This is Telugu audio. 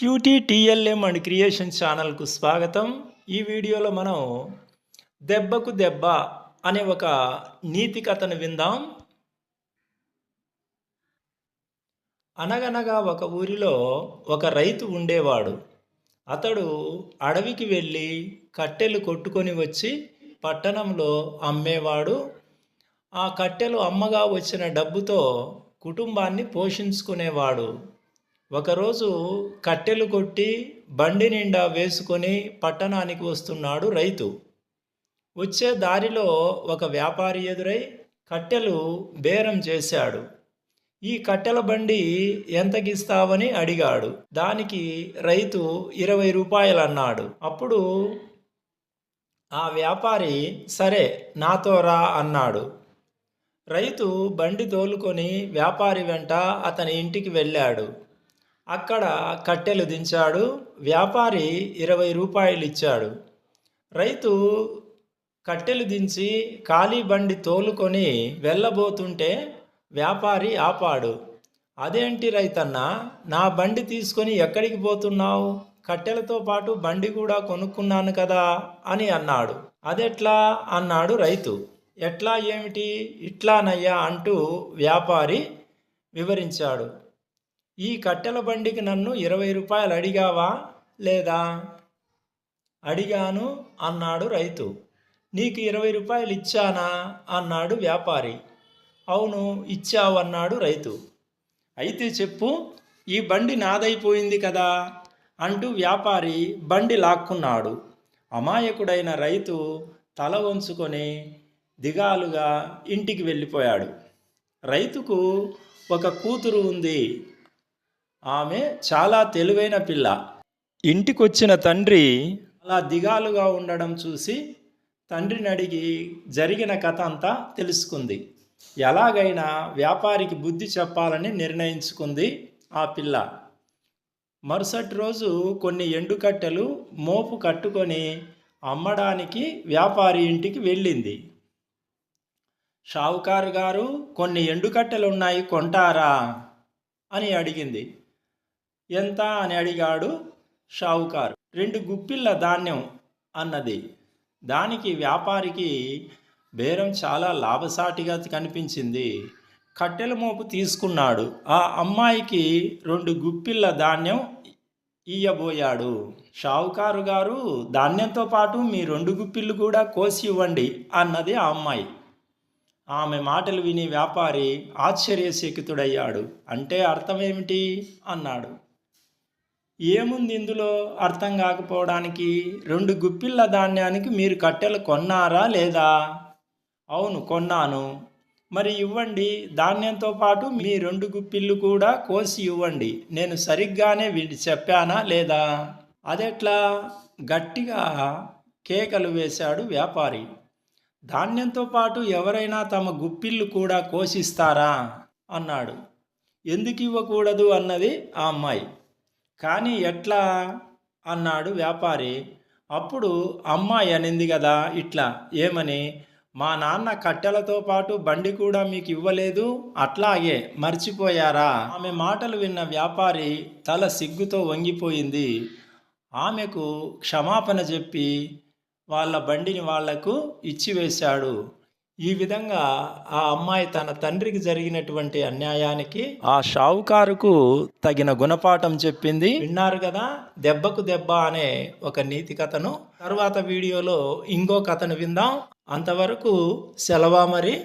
క్యూటీ టీఎల్ఎం అండ్ క్రియేషన్ ఛానల్కు స్వాగతం. ఈ వీడియోలో మనం దెబ్బకు దెబ్బ అనే ఒక నీతి కథను విందాం. అనగనగా ఒక ఊరిలో ఒక రైతు ఉండేవాడు. అతడు అడవికి వెళ్ళి కట్టెలు కొట్టుకొని వచ్చి పట్టణంలో అమ్మేవాడు. ఆ కట్టెలు అమ్మగా వచ్చిన డబ్బుతో కుటుంబాన్ని పోషించుకునేవాడు. ఒకరోజు కట్టెలు కొట్టి బండి నిండా వేసుకొని పట్టణానికి వస్తున్నాడు రైతు. వచ్చే దారిలో ఒక వ్యాపారి ఎదురై కట్టెలు బేరం చేశాడు. ఈ కట్టెల బండి ఎంతకిస్తావని అడిగాడు. దానికి రైతు ఇరవై రూపాయలు అన్నాడు అప్పుడు ఆ వ్యాపారి సరే నాతో రా అన్నాడు. రైతు బండి తోలుకొని వ్యాపారి వెంట అతని ఇంటికి వెళ్ళాడు. అక్కడ కట్టెలు దించాడు. వ్యాపారి ఇరవై రూపాయలు ఇచ్చాడు. రైతు కట్టెలు దించి ఖాళీ బండి తోలుకొని వెళ్ళబోతుంటే వ్యాపారి ఆపాడు. అదేంటి రైతన్న నా బండి తీసుకొని ఎక్కడికి పోతున్నావు? కట్టెలతో పాటు బండి కూడా కొనుక్కున్నాను కదా అని అన్నాడు. అదెట్లా? అన్నాడు రైతు. ఎట్లా ఏమిటి? ఇట్లానయ్యా అంటూ వ్యాపారి వివరించాడు. ఈ కట్టెల బండికి నన్ను ఇరవై రూపాయలు అడిగావా లేదా? అడిగాను అన్నాడు రైతు. నీకు ఇరవై రూపాయలు ఇచ్చానా? అన్నాడు వ్యాపారి. అవును ఇచ్చావన్నాడు రైతు. అయితే చెప్పు ఈ బండి నాదైపోయింది కదా? అంటూ వ్యాపారి బండి లాక్కున్నాడు. అమాయకుడైన రైతు తల వంచుకొని దిగాలుగా ఇంటికి వెళ్ళిపోయాడు. రైతుకు ఒక కూతురు ఉంది. ఆమె చాలా తెలివైన పిల్ల. ఇంటికొచ్చిన తండ్రి అలా దిగాలుగా ఉండడం చూసి తండ్రిని అడిగి జరిగిన కథ అంతా తెలుసుకుంది. ఎలాగైనా వ్యాపారికి బుద్ధి చెప్పాలని నిర్ణయించుకుంది ఆ పిల్ల. మరుసటి రోజు కొన్ని ఎండుకట్టెలు మోపు కట్టుకొని అమ్మడానికి వ్యాపారి ఇంటికి వెళ్ళింది. షావుకారు గారు కొన్ని ఎండుకట్టెలు ఉన్నాయి కొంటారా? అని అడిగింది. ఎంత అని అడిగాడు షావుకారు. రెండు గుప్పిళ్ళ ధాన్యం అన్నది. దానికి వ్యాపారికి బేరం చాలా లాభసాటిగా కనిపించింది. కట్టెల మోపు తీసుకున్నాడు. ఆ అమ్మాయికి రెండు గుప్పిళ్ళ ధాన్యం ఇయ్యబోయాడు. షావుకారు గారు ధాన్యంతో పాటు మీ రెండు గుప్పిళ్ళు కూడా కోసి ఇవ్వండి అన్నది ఆ అమ్మాయి. ఆమె మాటలు విని వ్యాపారి ఆశ్చర్యశకితుడయ్యాడు అంటే అర్థమేమిటి? అన్నాడు. ఏముంది ఇందులో? అర్థం కాకపోవడానికి రెండు గుప్పిళ్ళ ధాన్యానికి మీరు కట్టెలు కొన్నారా లేదా? అవును కొన్నాను. మరి ఇవ్వండి. ధాన్యంతో పాటు మీ రెండు గుప్పిళ్ళు కూడా కోసి ఇవ్వండి. నేను సరిగ్గానే వీడి చెప్పానా లేదా? అదెట్లా? గట్టిగా కేకలు వేశాడు వ్యాపారి. ధాన్యంతో పాటు ఎవరైనా తమ గుప్పిళ్ళు కూడా కోసిస్తారా? అన్నాడు. ఎందుకు ఇవ్వకూడదు అన్నది ఆ అమ్మాయి. కానీ ఎట్లా? అన్నాడు వ్యాపారి. అప్పుడు అమ్మాయి అనింది కదా ఇట్లా. ఏమని? మా నాన్న కట్టెలతో పాటు బండి కూడా మీకు ఇవ్వలేదు అట్లాగే మర్చిపోయారా? ఆమె మాటలు విన్న వ్యాపారి తల సిగ్గుతో వంగిపోయింది. ఆమెకు క్షమాపణ చెప్పి వాళ్ళ బండిని వాళ్ళకు ఇచ్చివేశాడు. ఈ విధంగా ఆ అమ్మాయి తన తండ్రికి జరిగినటువంటి అన్యాయానికి ఆ షావుకారుకు తగిన గుణపాఠం చెప్పింది. విన్నారు కదా దెబ్బకు దెబ్బ అనే ఒక నీతి కథను. తర్వాత వీడియోలో ఇంకో కథను విందాం. అంతవరకు సెలవా మరి.